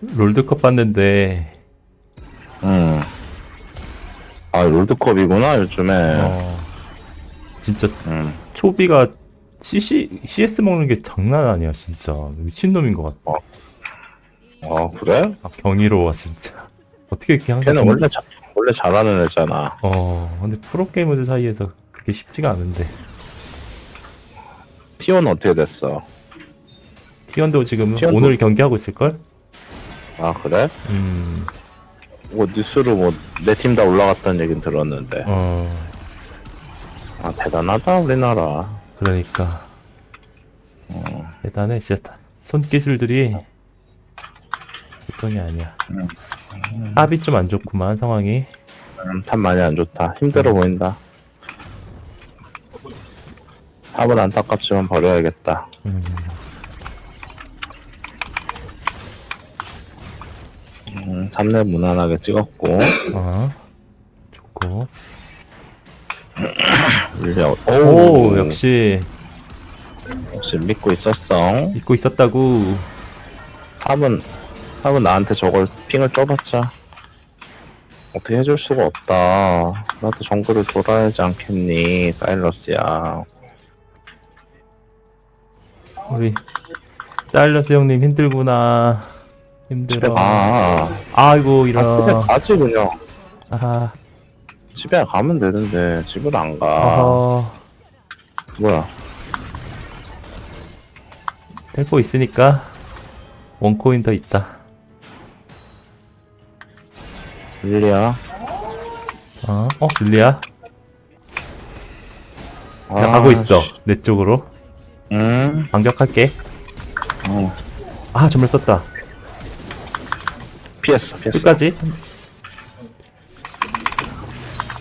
롤드컵 봤는데 음. 아, 롤드컵이구나, 요즘에. 어, 진짜 음. 초비가 CC, CS 먹는 게 장난 아니야 진짜 미친놈인 것 같아 아, 그래? 아, 경이로워 진짜 어떻게 이렇게 항상 걔는 경- 원래, 자, 원래 잘하는 애잖아. 어 근데 프로게이머들 사이에서 그게 쉽지가 않은데 티오는 어떻게 됐어? 티원도 지금 티원도- 오늘 경기하고 있을걸? 아, 그래? 음, 뭐, 뉴스로 뭐, 내 팀 다 올라갔다는 얘긴 들었는데. 어 아, 대단하다, 우리나라. 그러니까 어. 대단해 진짜 다- 손기술들이 보통이 아니야 합이 좀 안 좋구만 상황이 음, 탑 많이 안 좋다. 힘들어 보인다. 탑은 안타깝지만 버려야겠다. 음, 음, 3렙 무난하게 찍었고. 어 좋고 물려. 오 역시 역시 믿고 있었어. 잊고 있었다고 탑은, 탑은 나한테 저걸 핑을 떠봤자. 어떻게 해줄 수가 없다. 나도 정글을 돌아야 하지 않겠니, 사일러스야. 우리 사일러스 형님 힘들구나 집에 힘들어 가. 아이고 아, 집에 이런 가지, 그냥. 아 집에 가면 되는데, 집을 안 가. 어허 뭐야. 텔포 있으니까 원 코인 더 있다 릴리야. 어? 어? 릴리야? 나 아, 가고 있어 씨. 내 쪽으로 응? 반격할게 어. 아 전멸 썼다 피했어, 피했어. 끝까지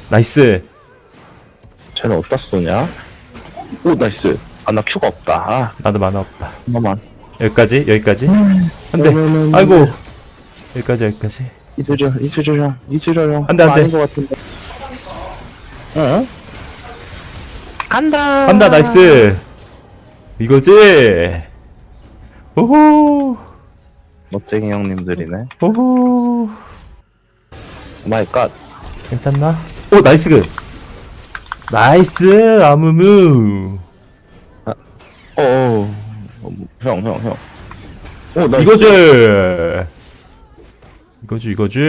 나이스 쟤는 어디다 쏘냐? 오, 나이스. 아, 나 큐가 없다. 아, 나도 만화 없다 잠깐만. 여기까지 여기까지 안돼 음, 아이고 여기까지 여기까지 이즈려, 이즈려 형, 형. 안 돼, 안 돼. 아닌 것 같은데. 응? 간다. 간다 나이스 이거지 오호 멋쟁이 형님들이네. 오호 오 마이 갓. 괜찮나? 오 나이스 그 나이스 아무무 어, 어, 어, 형, 형, 형. 오, 나이스. 이거지 이거지 이거지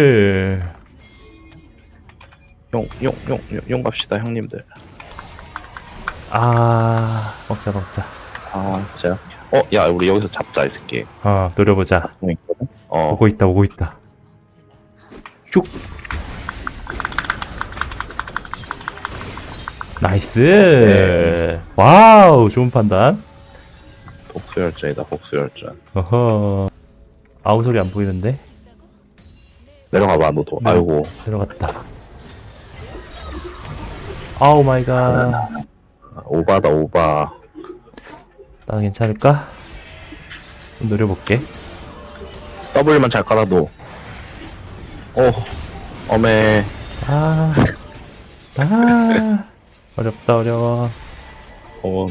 용, 용, 용, 용, 용 갑시다, 형님들. 아 먹자 먹자 아, 제가. 어, 야, 우리 여기서 잡자, 이 새끼. 어 노려보자 공 있거든? 어, 오고 있다 오고 있다 슉 나이스 와우 좋은 판단 복수열전이다, 복수열전. 어허 아우 소리 안 보이는데 내려가봐, 너도. 네. 아이고. 들어갔다 아우 마이 갓 오바다, 오바. 나 괜찮을까? 좀 노려볼게 더블만 잘 깔아도. 오, 어메. 아, 아, 어렵다, 어려워. 어,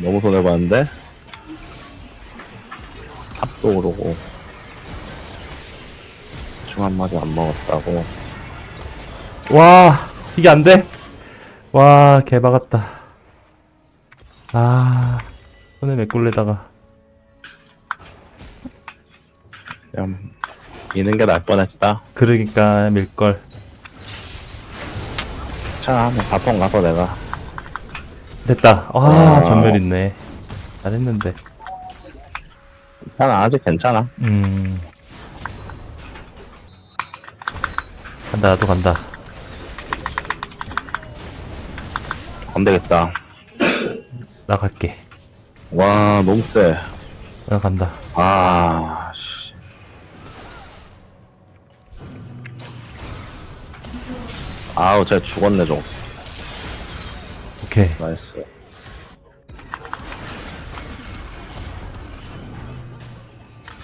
너무 손해봤는데? 탑도 오르고. 중 한마디 안 먹었다고. 와, 이게 안 돼? 와, 개박았다. 아, 손에 메꿀래다가. 그냥, 미는 게 나을 뻔했다. 그러니까, 밀걸. 자, 뭐 바텀 가서 내가. 됐다. 아, 아. 전멸 있네. 잘했는데. 난 아직 괜찮아. 음. 간다, 나도 간다. 안 되겠다. 나 갈게. 와, 너무 세. 나 간다. 아, 씨. 아우, 쟤 죽었네, 좀. 오케이. 나이스.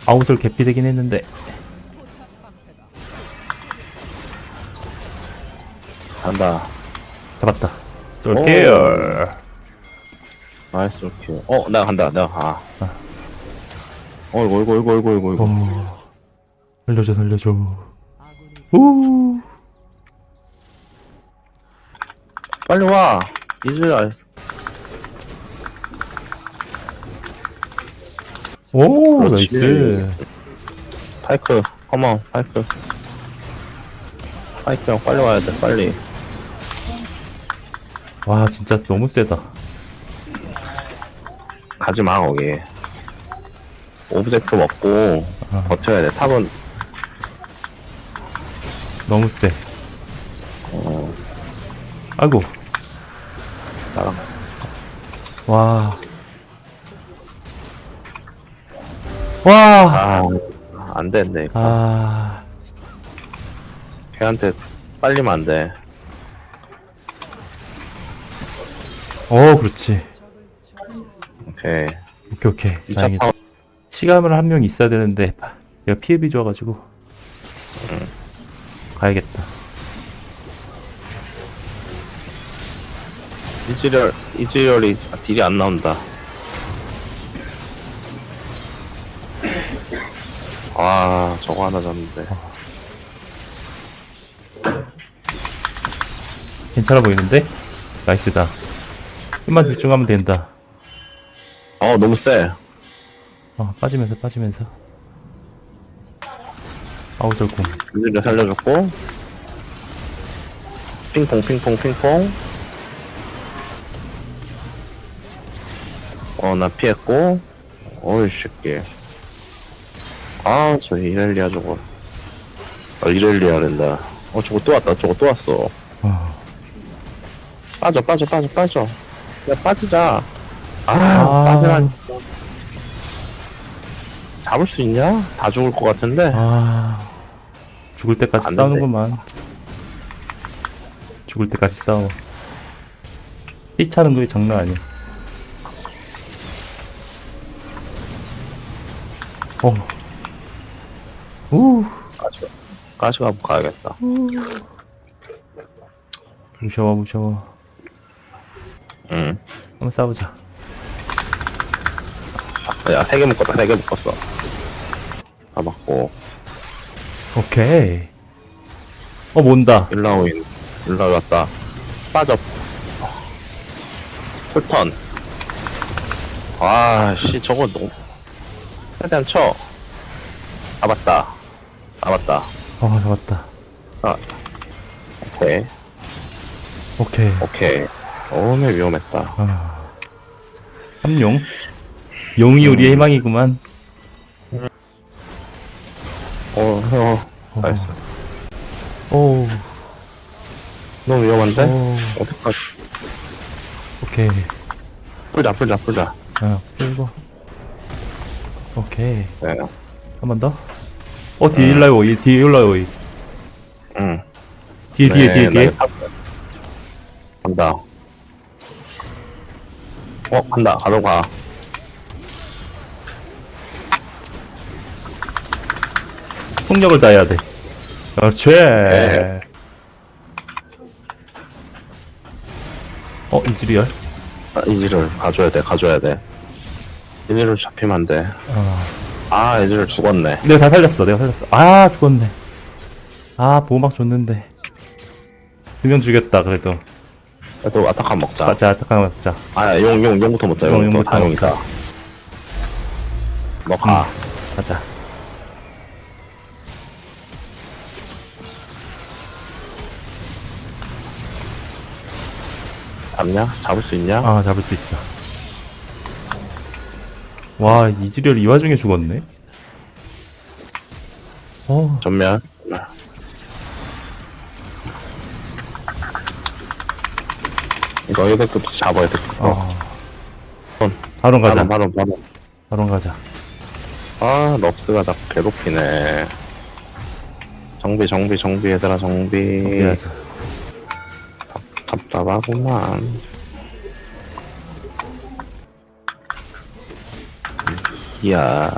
아웃을 개피 되긴 했는데. 간다. 잡았다. 쏠게요. 나이스, 오케이. 어, 내가 간다, 내가 가. 어이구, 어이구, 어이구, 어이구, 어이구. 오. 살려줘 살려줘 우 빨리 와. 이즈랄. 오 그렇지. 나이스 파이크, 컴온, 파이크. 파이크 형, 빨리 와야 돼, 빨리. 와 진짜 너무 세다 가지 마, 거기. 오브젝트 먹고, 아. 버텨야 돼. 탑은, 너무 세 어, 아이고 나랑. 와. 와. 아, 안 되는데. 이거. 아. 걔한테 빨리면 안 돼. 어, 그렇지. 오케이. 오케이, 오케이. 2차 다행이다. 파워, 치감을 한 명 있어야 되는데 얘가 피해비 줘가지고 가야겠다. 이즈열, 이즈열이 딜이 안 나온다. 아, 저거 하나 졌는데. 괜찮아 보이는데? 나이스다. 힘만 집중하면 된다. 어, 너무 세. 어, 빠지면서 빠지면서. 아우 절공. 이즈열 살려줬고. 핑퐁, 핑퐁, 핑퐁. 어, 나 피했고. 어이, 새끼. 아, 저 이렐리아 저거. 아, 이렐리아 된다. 어, 저거 또 왔다. 저거 또 왔어. 아, 빠져, 빠져, 빠져, 빠져. 야, 빠지자. 아, 아. 빠지라니까. 잡을 수 있냐? 다 죽을 것 같은데. 아. 죽을 때까지 안 싸우는구만. 죽을 때까지 싸워. 삐 차는 거 장난 아니야. 어. 우. 가시, 가시가 가야겠다. 무서워 무서워. 응. 한번 싸우자. 야, 세 개 묶었다, 세 개 묶었어. 다 맞고. 오케이. 어 뭔다. 일라오인. 일라오 왔다. 빠져. 풀턴. 아, 씨, 저거 너무. 최대한 쳐. 잡았다. 잡았다. 어 잡았다. 아. 오케이. 오케이. 오케이. 너무 위험했다. 아. 함용. 용이 우리의 희망이구만. 어, 어. 어. 나이스. 오. 너무 위험한데? 오. 어떡하지? 오케이. 풀자, 풀자, 풀자. 아 풀고. 오케이. 네. 한 번 더. 어 뒤에 일라요 이 뒤에 일라요 이 응. 뒤에 뒤에 네, 뒤에 나 뒤에. 간다. 어, 간다. 가로 가. 폭력을 다해야 돼. 그렇지. 네. 어 이즈리얼. 아, 이지를 가줘야 돼, 가줘야 돼. 이지를 잡히면 안 돼. 아. 아, 이지를 죽었네. 내가 잘 살렸어. 내가 살렸어. 아 죽었네. 아 보호막 줬는데. 두 명 죽였다 그래도. 그래도 아타칸 먹자. 자, 자, 잠깐만 먹자. 아, 용, 용, 용부터 먹자, 용, 용부터. 용부터 당용이다. 먹자. 너 가. 가자. 잡냐? 잡을 수 있냐? 아 잡을 수 있어. 와 이즈리얼 이 와중에 죽었네. 어. 전면. 이거 이것도 잡아야 돼. 어, 어. 손. 바론 가자. 바로, 바로. 바론 가자. 아, 럭스가 나 괴롭히네. 정비, 정비, 정비, 얘들아, 정비. 해야자. 답답하구만. 이야.